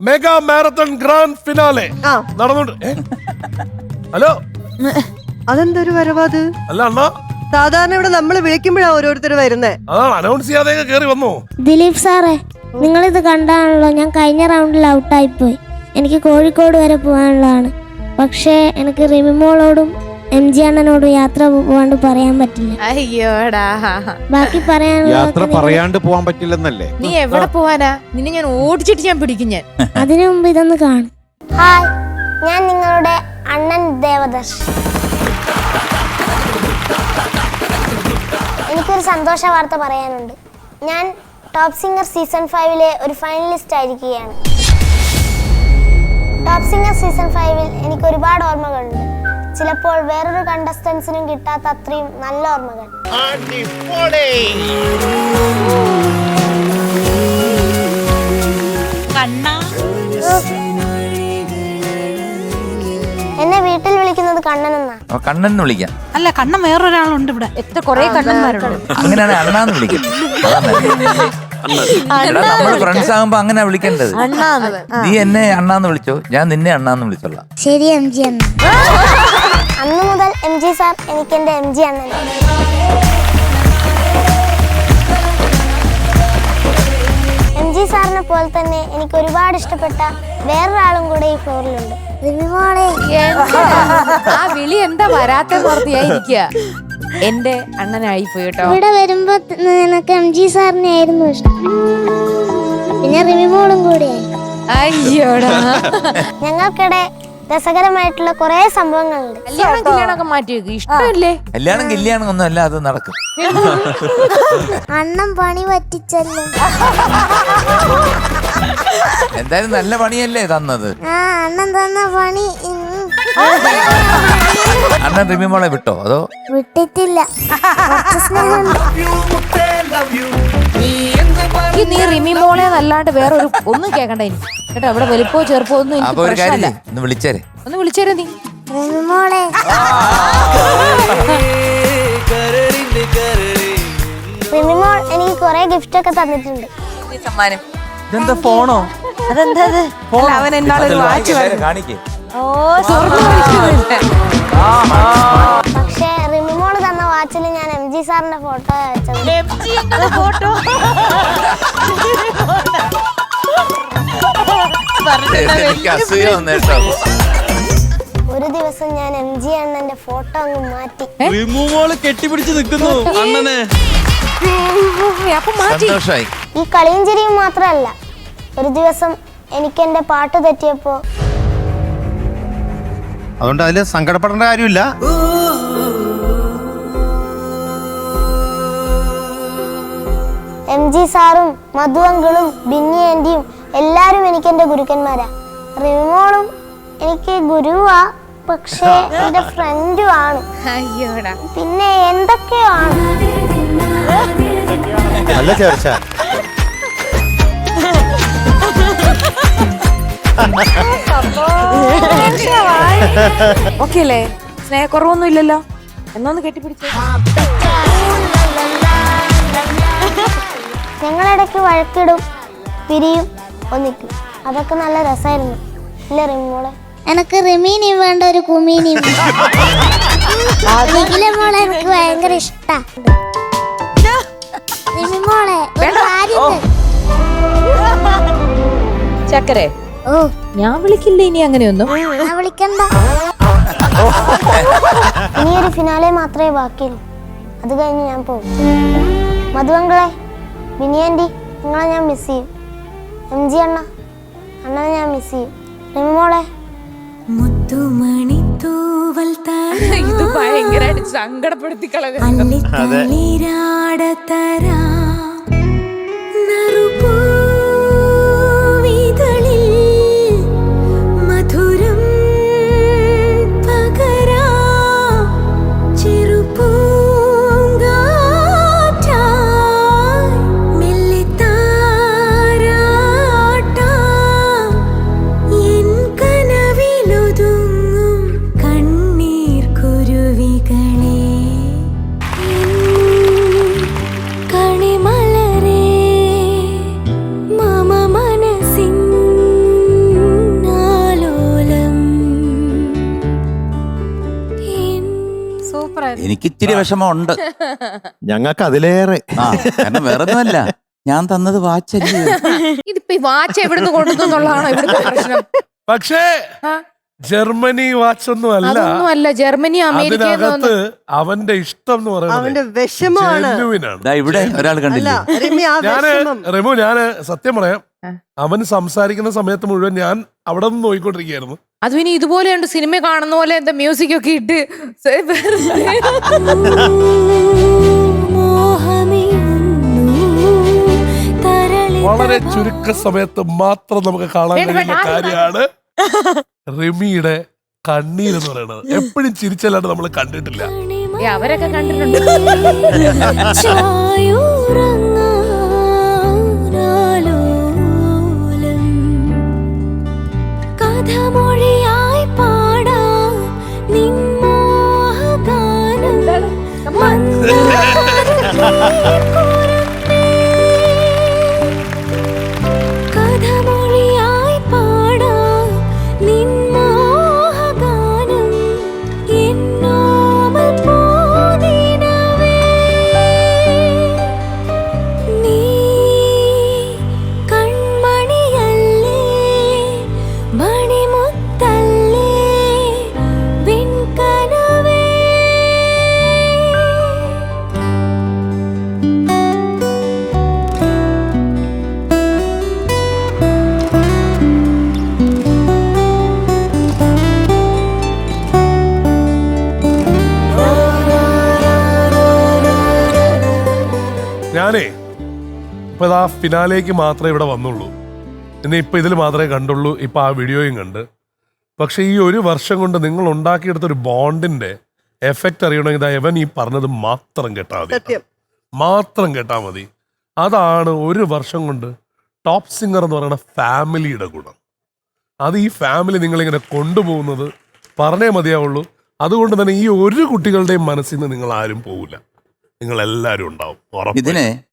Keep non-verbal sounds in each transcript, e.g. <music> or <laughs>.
Mega marathon grand finale ആ. നടന്നുണ്ട്. ഏ? Hello? അതെന്തൊരു വരവാത് അല്ല അണ്ണാ. സാധാരണ ഇവിടെ നമ്മൾ വിളിക്കുമ്പോഴാ ഓരോരുത്തർ വരുന്നേ. അതാണ് അനൗൺസ് ചെയ്യാതെ കേറി വന്നു? ദിലീപ് സാറേ നിങ്ങൾ ഇത് കണ്ടാണല്ലോ ഞാൻ കഴിഞ്ഞ റൗണ്ടിൽ ഔട്ടായിപ്പോയി എനിക്ക് കോഴിക്കോട് വരെ പോകാനുള്ളതാണ്. പക്ഷേ എനിക്ക് റിമിമോളോടും എം ജി അണ്ണനോട് യാത്ര പോവാണ്ട് പറയാൻ പറ്റില്ല. അയ്യോടാ. ബാക്കി പറയാൻ യാത്ര പറയാനുള്ള പറയാണ്ട് പോവാൻ പറ്റില്ലെന്നല്ലേ? നീ എവിടെ പോവാനാ? നിന്നെ ഞാൻ ഓടിച്ചിട്ട് ഞാൻ പിടിക്കും ഞാൻ. അതിനു മുമ്പ് ഇതൊന്ന് കാണും. ഹായ് ഞാൻ നിങ്ങളുടെ അണ്ണൻ ദേവദർശ് എനിക്കൊരു സന്തോഷ വാർത്ത പറയാനുണ്ട്. ഞാൻ ടോപ്പ് സിംഗർ സീസൺ ഫൈവിലെ ഒരു ഫൈനലിസ്റ്റ് ആയിരിക്കുകയാണ്. ടോപ്പ് സിംഗർ സീസൺ ഫൈവിൽ എനിക്ക് ഒരുപാട് ഓർമ്മകളുണ്ട്. ചിലപ്പോൾ വേറൊരു കണ്ടസ്റ്റൻസിനും കിട്ടാത്ത അത്രയും നല്ല ഓർമ്മകൾ. എന്നെ വീട്ടിൽ വിളിക്കുന്നത് കണ്ണനെന്നാ. കണ്ണൻ എന്ന് വിളിക്കാം. അല്ല കണ്ണൻ വേറൊരാളുണ്ട് ഇവിടെ. എത്ര കൊറേ കണ്ണന്മാരുണ്ട്. അങ്ങനെയാണെങ്കിൽ അണ്ണാന്ന് വിളിക്കാം. അതാ നല്ലത്. എടാ നമ്മൾ ഫ്രണ്ട്സ് ആകുമ്പോ അങ്ങനെ വിളിക്കേണ്ടത്. നീ എന്നെ അണ്ണാന്ന് വിളിച്ചോ? ഞാൻ നിന്നെ അണ്ണാന്ന് വിളിച്ചോളാം. ശരി എം ജി അണ്ണൻ അന്ന് മുതൽ എം ജി സാർ എനിക്ക് എന്റെ എം ജി അണ്ണൻ. എം ജി സാറിനെ പോലെ തന്നെ എനിക്ക് ഒരുപാട് ഇഷ്ടപ്പെട്ട വേറൊരാളും കൂടെ ഈ ഫ്ലോറിലുണ്ട്. ആ വിളി എന്താ വരാത്ത ഓർത്തിയായിരിക്കുക എന്റെ അണ്ണനായി പോയി കേട്ടോ ഇവിടെ വരുമ്പോ നിനക്ക് എം ജി സാറിനെ ആയിരുന്നു ഇഷ്ടം. പിന്നെ റിമിമോളും കൂടെ അയ്യോടാ. ഞങ്ങൾക്കിടെ രസകരമായിട്ടുള്ള കുറെ സംഭവങ്ങളുണ്ട്. കല്യാണം കല്യാണമൊക്കെ മാറ്റി വെക്ക് ഇഷ്ടമല്ലേ? കല്യാണം കല്യാണം ഒന്നും അല്ല അത് നടക്കും. അണ്ണം പണി പറ്റിച്ചല്ലോ. എന്തായാലും നല്ല പണിയല്ലേ തന്നത്? ആ അണ്ണൻ തന്ന പണി ഉം, അണ്ണൻ റിമിമോളെ വിട്ടോ? അതോ? വിട്ടിട്ടില്ല. കുറച്ച് സ്നേഹമുണ്ട് ഈ നീ റിമി മോളെ അല്ലാണ്ട് വേറെ ഒരു ഒന്നും കേക്കണ്ട ഇനി. കേട്ടോ അവിടെ വലിപ്പോ ചെറുപ്പോ ഒന്നും എനിക്ക് അപ്പൊ ഒരു കാര്യം പ്രശ്നമല്ല ചെയ്യ്, ഒന്ന് വിളിച്ചേരെ. ഒന്ന് വിളിച്ചേരെ നീ. റിമിമോളെ റിമിമോൾ എനിക്ക് കുറേ ഗിഫ്റ്റ് ഒക്കെ തന്നിട്ടുണ്ട്. ഇതെന്താ ഫോണോ? അതെന്താ അത്? അല്ല, അവൻ എന്നാളൊരു വാച്ച് ഓ കാണിക്കേ പക്ഷേ റിമിമോൾ തന്ന വാച്ചിൽ ഞാൻ എം ജി സാറിന്റെ ഫോട്ടോ വെച്ചത് ഫോട്ടോ? <laughs> എനിക്ക് അസൂയ ഒരു ദിവസം ഞാൻ എം ജി അണ്ണന്റെ ഫോട്ടോ അങ്ങ് മാറ്റി. റിമൂവോൾ കെട്ടിപ്പിടിച്ച് നിൽക്കുന്നു അണ്ണനെ. അപ്പൊ മാറ്റി. സന്തോഷായി ഈ കളിയും ചിരിയും മാത്രമല്ല ഒരു ദിവസം എനിക്ക് എന്റെ പാട്ട് തെറ്റിയപ്പോ അതുകൊണ്ട് അതിൽ സങ്കടപ്പെടേണ്ട കാര്യമില്ല. എം ജി സാറും മധു അങ്കിളും ബിന്നി ആന്റിയും എല്ലാവരും എനിക്ക് എന്റെ ഗുരുക്കന്മാരാ. റിമോളും എനിക്ക് ഗുരുവാ പക്ഷേ എന്റെ ഫ്രണ്ടും ആണ്. അയ്യോടാ. പിന്നെ എന്തൊക്കെയാണ് നല്ല ചേർച്ച. ഓക്കെ അല്ലേ? സ്നേഹക്കുറവൊന്നും ഇല്ലല്ലോ. എന്നൊന്ന് കെട്ടിപ്പിടിച്ചു. ഞങ്ങളിടയ്ക്ക് വഴക്കിടും പിരിയും. ഒന്നിക്കും. അതൊക്കെ നല്ല രസമായിരുന്നു ഇല്ല റിമോളെ എനക്ക് റിമീനി വേണ്ട ഒരു കുമീനി നിഖില മോളെ എനിക്ക് ഭയങ്കര ഇഷ്ടാ. റിമി മോളെ ഒരു കാര്യം ചക്കരെ ഓ. ഞാൻ വിളിക്കില്ല ഇനി അങ്ങനെയൊന്നും? ഞാൻ വിളിക്കണ്ട. ഇനിയൊരു ഫിനാലെ മാത്രമേ ബാക്കിയുള്ളൂ. അത് കഴിഞ്ഞ് ഞാൻ പോകും മധുവങ്കളെ ബിനിയാന്റി നിങ്ങളെ ഞാൻ മിസ് ചെയ്യും. എം അണ്ണ. അണ്ണ അണ്ണനെ ഞാൻ മിസ് ചെയ്യും. റിമോളെ മുത്തുമണിത്തൂവൽ ഇത് ഭയങ്കരമായിട്ട് സങ്കടപ്പെടുത്തി കളഞ്ഞു തള്ളിത്തളിരാടത്തരാ എനിക്ക് ഇച്ചിരി വിഷമമുണ്ട്. ഞങ്ങൾക്ക് അതിലേറെ ആ കാരണം വേറെ ഒന്നുമല്ല ഞാൻ തന്നത് വാച്ചല്ലേ. ഇതിപ്പോ ഈ വാച്ച് എവിടുന്ന് കൊണ്ടുവന്നുള്ളതാണോ ഇവിടുത്തെ പ്രശ്നം? പക്ഷേ ആ, ജർമ്മനി വാച്ച് ഒന്നും അല്ല അതൊന്നും അല്ല ജർമ്മനി അമേരിക്ക അതിനകത്ത് അവന്റെ ഇഷ്ടം എന്ന് അവന്റെ പറയുന്നത് വിഷമമാണ്. genuine ആണ്. ദാ ഇവിടെ ഒരാൾ കണ്ടില്ല? കണ്ടില്ലേ രമ്യ ആ ഞാൻ വിഷമം. റെമു ഞാൻ സത്യം പറയാം. അവൻ സംസാരിക്കുന്ന സമയത്ത് മുഴുവൻ ഞാൻ അവിടെ നിന്ന് നോക്കിക്കൊണ്ടിരിക്കുകയായിരുന്നു അത് പിന്നെ ഇതുപോലെ ഇതുപോലെയുണ്ട് സിനിമ കാണുന്ന പോലെ എന്താ മ്യൂസിക് ഒക്കെ ഇട്ട് വളരെ ചുരുക്ക സമയത്ത് മാത്രം നമുക്ക് കാണാൻ കഴിയുന്ന കാര്യമാണ് റിമിയുടെ കണ്ണീരെന്ന് പറയുന്നത്. എപ്പോഴും ചിരിച്ചല്ലാണ്ട് നമ്മൾ കണ്ടിട്ടില്ല. ഏ, അവരൊക്കെ കണ്ടിട്ടുണ്ട്. ഇപ്പൊ ആ ഫിനാലേക്ക് മാത്രമേ ഇവിടെ വന്നുള്ളൂ. ഇനി ഇപ്പോൾ ഇതിൽ മാത്രമേ കണ്ടുള്ളൂ ഇപ്പോൾ ആ വീഡിയോയും കണ്ട്. പക്ഷേ ഈ ഒരു വർഷം കൊണ്ട് നിങ്ങൾ ഉണ്ടാക്കിയെടുത്ത ഒരു ബോണ്ടിന്റെ എഫക്റ്റ് അറിയണമെങ്കിൽ എവൻ ഈ പറഞ്ഞത് മാത്രം കേട്ടാൽ മതി. സത്യം. മാത്രം കേട്ടാൽ മതി. അതാണ് ഒരു വർഷം കൊണ്ട് ടോപ്പ് സിംഗർ എന്ന് പറയുന്ന ഫാമിലിയുടെ ഗുണം. അത് ഈ ഫാമിലി നിങ്ങളിങ്ങനെ കൊണ്ടുപോകുന്നത് പറഞ്ഞേ മതിയാവുള്ളൂ. അതുകൊണ്ട് തന്നെ ഈ ഒരു കുട്ടികളുടെയും മനസ്സിൽ നിന്ന് നിങ്ങൾ ആരും പോകില്ല നിങ്ങൾ എല്ലാവരും ഉണ്ടാവും. ഇതിനെ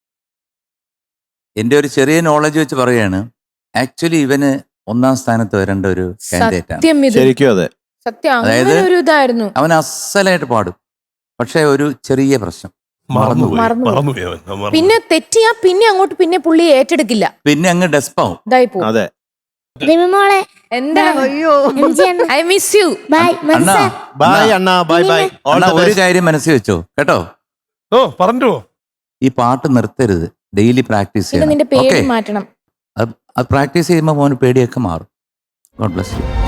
എന്റെ ഒരു ചെറിയ നോളജ് വെച്ച് പറയാണ് ആക്ച്വലി ഇവന് ഒന്നാം സ്ഥാനത്ത് വരേണ്ട ഒരു കാൻഡിഡേറ്റ് ആണ്. സത്യം ഇത്. ശരിക്കും അതെ. സത്യം. അതായത് അങ്ങനെ ഒരു ഇതായിരുന്നു. അവൻ അസലായിട്ട് പാടും. പക്ഷെ ഒരു ചെറിയ പ്രശ്നം. മറന്നുപോയി. മറന്നുപോയി. മറന്നുപോയി അവൻ. അവൻ മറന്നു. പിന്നെ തെറ്റിയാ പിന്നെ അങ്ങോട്ട് പിന്നെ പുള്ളി ഏറ്റെടുക്കില്ല. പിന്നെ അങ്ങ് ഡെസ്പാവും ഇതായി പോകും അതെ. റിമിമോളെ എന്താ? അയ്യോ. എം ജി അണ്ണ. ഐ മിസ് യു ബൈ അണ്ണാ ബൈ അണ്ണ ബൈ ബൈ ഓൾ അണ്ണാ, ദ ഒരു ബെസ്റ്റ് കാര്യം മനസ്സിൽ വെച്ചോ. കേട്ടോ? ഓ പറഞ്ഞോ ഈ പാട്ട് നിർത്തരുത്. ഡെയിലി പ്രാക്ടീസ് ചെയ്യണം. നിന്റെ മാറ്റണം. അത് പ്രാക്ടീസ് ചെയ്യുമ്പോൾ മോന് പേടിയൊക്കെ മാറും. God bless you